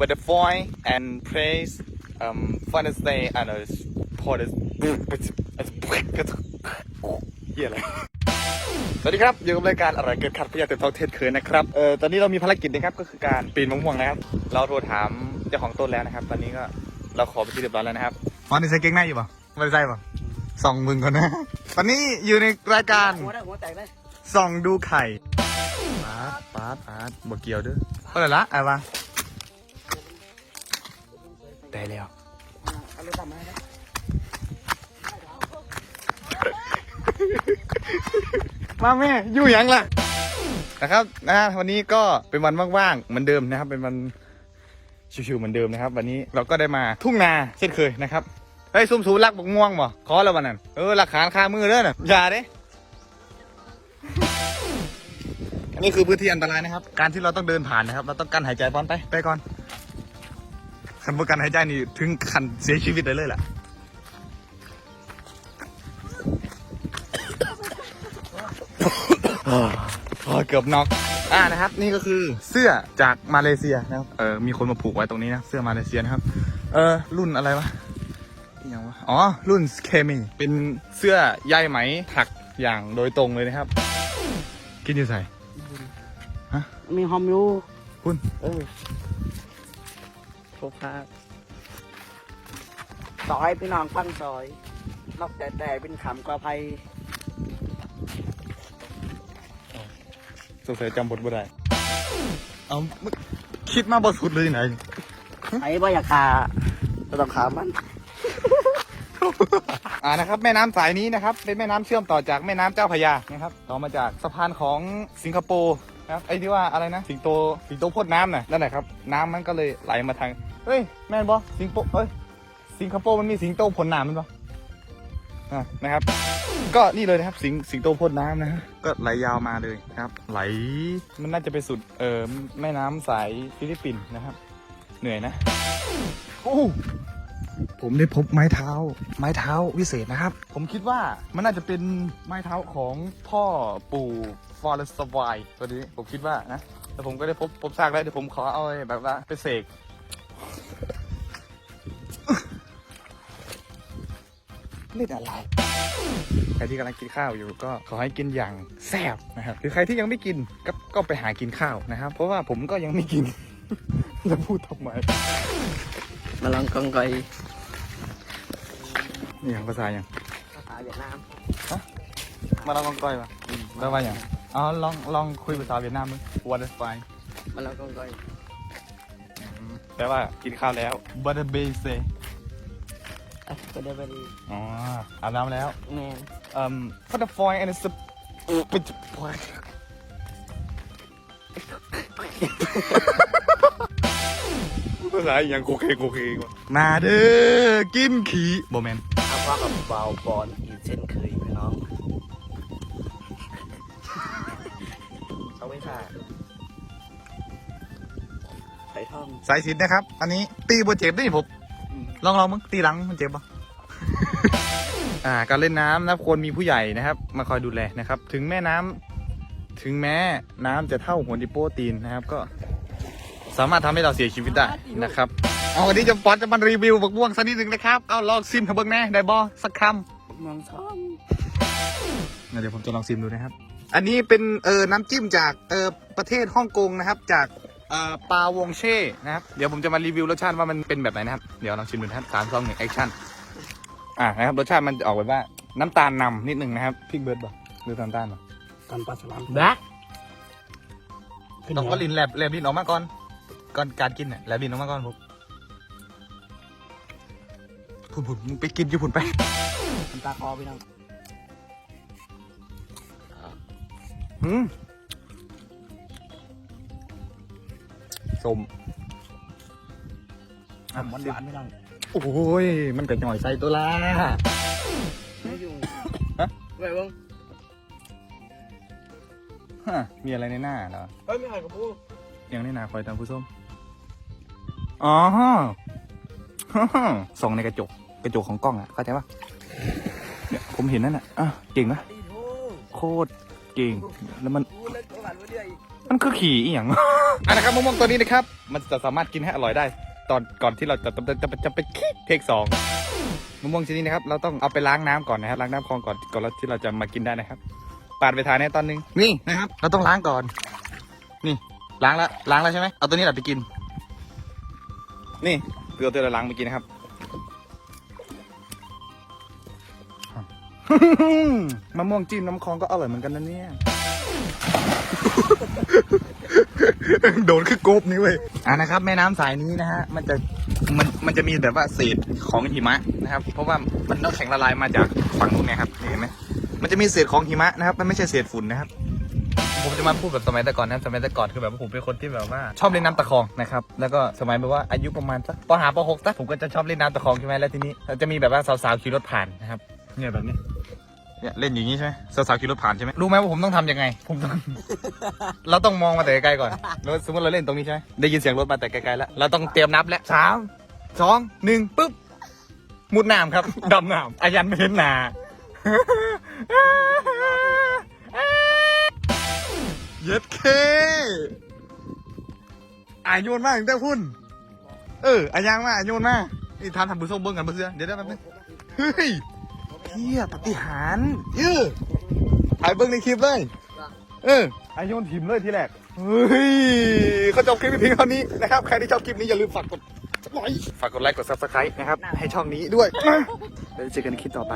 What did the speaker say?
butterfly and praise um Father's Day and uh, Father's เฮียอะไรสวัสดีครับอยู่กับรายการอร่อยเกินขัดพยาเต็มท้องเทศเคยนะครับเออตอนนี้เรามีภารกิจนะครับก็คือการปีนมะม่วงนะครับ เราโทรถามเจ้าของต้นแล้วนะครับ ตอนนี้ก็เราขอไปที่เรียบร้อยแล้วนะครับฟอนนี่ใส่เก่งในอยู่ปะไม่ได้ใส่ปะส่องมึงก่อนนะ ตอนนี้อยู่ในรายการหัวได้หัวแตกเลยส่องดูไข่ปาดปาดปาดบวเกี่ยวเด้วยเท่าไหร่ละไอ้วะ ได้แล้วเอาเลยทำมาครับมาแม่อยู่ยังล่ะนะครับนะฮะวันนี้ก็เป็นวันว่างๆเหมือนเดิมนะครับ เป็นวันชิวๆเหมือนเดิมนะครับ วันนี้เราก็ได้มาทุ่งนาเช่นเคยนะครับเฮ้ยซุ่มสูรักบกม่วงบ่ขอแล้ววันนั้นเออหลักฐานคามือเด้อน่ะอย่าเด้อันนี้คือพื้นที่อันตรายนะครับ การที่เราต้องเดินผ่านนะครับ เราต้องกั้นหายใจบอลไปไปก่อน คันบ่กันหายใจนี่ถึงขันเสียชีวิตเลยเลยล่ะอ๋อเกือบน็อกอ่านะครับ นี่ก็คือเสื้อจากมาเลเซียนะครับเออมีคนมาผูกไว้ตรงนี้นะเสื้อมาเลเซียนะครับ เออรุ่นอะไรวะอหย่างวะอ๋อรุ่นเคมีเป็นเสื้อใยไหมถักอย่างโดยตรงเลยนะครับ กินอยู่ใส่มีหอมอยู่คุณเออ โชคาซอยพี่น้องฟังซอย นอกแต่แต่เป็นขำกว่าภัยสงสัยจำบทบ่ได้เอามึงคิดมาบทสุดเลยไหนไอ้บ่อยากขาก็ต้องขามัน อ่านะครับ แม่น้ำสายนี้นะครับ เป็นแม่น้ำเชื่อมต่อจากแม่น้ำเจ้าพระยานะครับ ต่อมาจากสะพานของสิงคโปร์นะ ครับไอ้ที่ว่าอะไรนะสิงโตสิงโตพ่นน้ำน่ะนั่นแหละครับ น้ำมันก็เลยไหลมาทางเฮ้ยแม่นบอสิงโปเอ้ยสิงคโปร์มันมีสิงโตพ่นน้ำมันบออะนะครับ ก็นี่เลยนะครับ สิงสิงโตพ่นน้ำนะฮะก็ไหลยาวมาเลยนะครับ ไหลมันน่าจะไปสุดเอ่อแม่น้ำสายฟิลิปปินส์นะครับ เหนื่อยนะโอ้ผมได้พบไม้เท้า ไม้เท้าวิเศษนะครับ ผมคิดว่ามันน่าจะเป็นไม้เท้าของพ่อปู่ ฟอร์เรสต์ไวตัวนี้ผมคิดว่านะแล้วผมก็ได้พบพบซากแล้วเดี๋ยวผมขอเอาไอ้แบบว่าไปเสกเล่นอะไรใครที่กำลังกินข้าวอยู่ก็ขอให้กินอย่างแซ่บนะครับหรือใครที่ยังไม่กินก็ก็ไปหากินข้าวนะครับ เพราะว่าผมก็ยังไม่กิน จะพูดทำไมมาลองกองไกนี่อย่างภาษาอย่างภาษาเวียดนามมาลองกองก้อยปะแปลว่าอย่าง อ๋อลองลองคุยภาษาเวียดนามมึง what is fine มาลองกองไกแปลว่ากินข้าวแล้ว butter b a s e อะก็ได้ไปดีอ๋ออาบน้ำแล้วแมนเอ่อ butterfly and s เป็นภาษาอย่างโคเคโคเควะมาเด้อกินขี้โบแมนอาว่ากับเบาบอลอีกเช่นเคยพี่น้อง เอาไว้ค่ะไข่ทองสายสินนะครับ อันนี้ตีโบเจ็บได้ผมลองลองมึงตีหลังมันเจ็บปะ อ่า การเล่นน้ำนะควรมีผู้ใหญ่นะครับ มาคอยดูแลนะครับ ถึงแม่น้ำถึงแม้น้ำจะเท่าหัวดิโปตีนนะครับ ก็สามารถทำให้เราเสียชีวิตได้นะครับ เอาวันนี้จะปอนจะมารีวิวบักม่วงสักนิดหนึ่งนะครับ เอาลองซิมให้เบิ้งแน่ได้บอสักคมองซ้อมำงั้นเดี๋ยวผมจะลองซิมดูนะครับ อันนี้เป็นเออน้ำจิ้มจากเออประเทศฮ่องกงนะครับ จากเอ่อปลาวงเช่นะครับ เดี๋ยวผมจะมารีวิวรสชาติว่ามันเป็นแบบไหนนะครับ เดี๋ยวลองชิมดูนะครับสามสองหนึ่งแอคชั่นอ่านะครับรสชาติมันจะออกแบบว่าน้ำตาลนำนิดหนึ่งนะครับพริกเบิร์ดบ่หรือน้ำตาลบ่กันปลาฉลามแบ๊กต้องก็ลินแลบแลบลินออกมาก่อนก่อนการกินเนี่ยแลบลินออกมาก่อนผมผุนผุนมึงไปกินอยู่ผุนไปน้ำตาคอพี่น้อง อืมสมหวานหวานๆพี่น้องโอ้ย มันกระหน่อยใส่ตัวละไม่ยุ่งฮะไว้บ้างฮะมีอะไรในหน้าเหรอเฮ้ยไม่หายกับพูยังในหน้าคอยตามผู้ส้มอ๋อฮะฮะส่องในกระจก กระจกของกล้องอะ เข้าใจปะเนี่ยผมเห็นนั่นอะอะเก่งปะดีโถโคตร เก่งแล้วมันมันคือขี่อีหยังอันนะครับมะม่วงตัวนี้นะครับ มันจะสามารถกินให้อร่อยได้ ตอนก่อนที่เราจะจะจะจะไปคิดเทคสองมะม่วงชนิดนี้นะครับ เราต้องเอาไปล้างน้ำก่อนนะครับล้างน้ำคลองก่อนก่อนที่เราจะมากินได้นะครับปาดไปทานในตอนหนึงนี่นะครับ เราต้องล้างก่อน นี่ล้างแล้วล้างแล้วใช่ไหมเอาตัวนี้แหละไปกิน นี่คือเอตัวเราล้างไปกินนะครับ มะม่วงจิ้มน้ำคลองก็อร่อยเหมือนกันนะเนี่ย โดนคือโกบนี่เว้ยอ่านะครับ แม่น้ำสายนี้นะฮะ มันจะมันมันจะมีแบบว่าเศษของหิมะนะครับ เพราะว่ามันน้ำแข็งละลายมาจากฝั่งนู้นเนี่ยครับนี่เห็นไหมมันจะมีเศษของหิมะนะครับ มันไม่ใช่เศษฝุ่นนะครับ ผมจะมาพูดแบบสมัยแต่ก่อนนะสมัยแต่ก่อนคือแบบว่าผมเป็นคนที่แบบว่า ชอบเล่นน้ำตะคองนะครับ แล้วก็สมัยแบบว่าอายุประมาณสักปห้าปหกสักผมก็จะชอบเล่นน้ำตะคองใช่ไหมแล้วทีนี้จะมีแบบว่าสาวๆขี่รถผ่านนะครับ เนี่ยแบบนี้ เนี่ยเล่นอย่างนี้ใช่ไหมสาวๆขี่รถผ่านใช่ไหมรู้ไหมว่าผมต้องทำยังไง ผมต้อง เราต้องมองมาแต่ไกลๆก่อนแล้วสมมติเราเล่นตรงนี้ใช่ไหมได้ยินเสียงรถมาแต่ไกลๆแล้ว เราต้องเตรียมนับแล้วสามสองหนึ่งปุ๊บ มุดน้ำครับ ดำน้ำอายันไม่เห็นหนา เย็ดเคอาโยนมากตั้งแต่พุ่น เอออายังมาอาโยนมานี่ทานทำบุญส่งเบิ้งกันเพื่อนเดี๋ยวได้แป๊บนึงเฮ้ย เฮียปฏิหารย์เออถ่ายเบิ้งในคลิปเลยเอออาโยนถิ่มเลยทีแรกเฮ้ยเขาจบคลิปไปเพียงเท่านี้นะครับใครที่ชอบคลิปนี้อย่าลืมฝากกดไลค์ฝากกดไลค์กดซับสไครต์นะครับให้ช่องนี้ด้วยนะเดี๋ยวเจอกันในคลิปต่อไป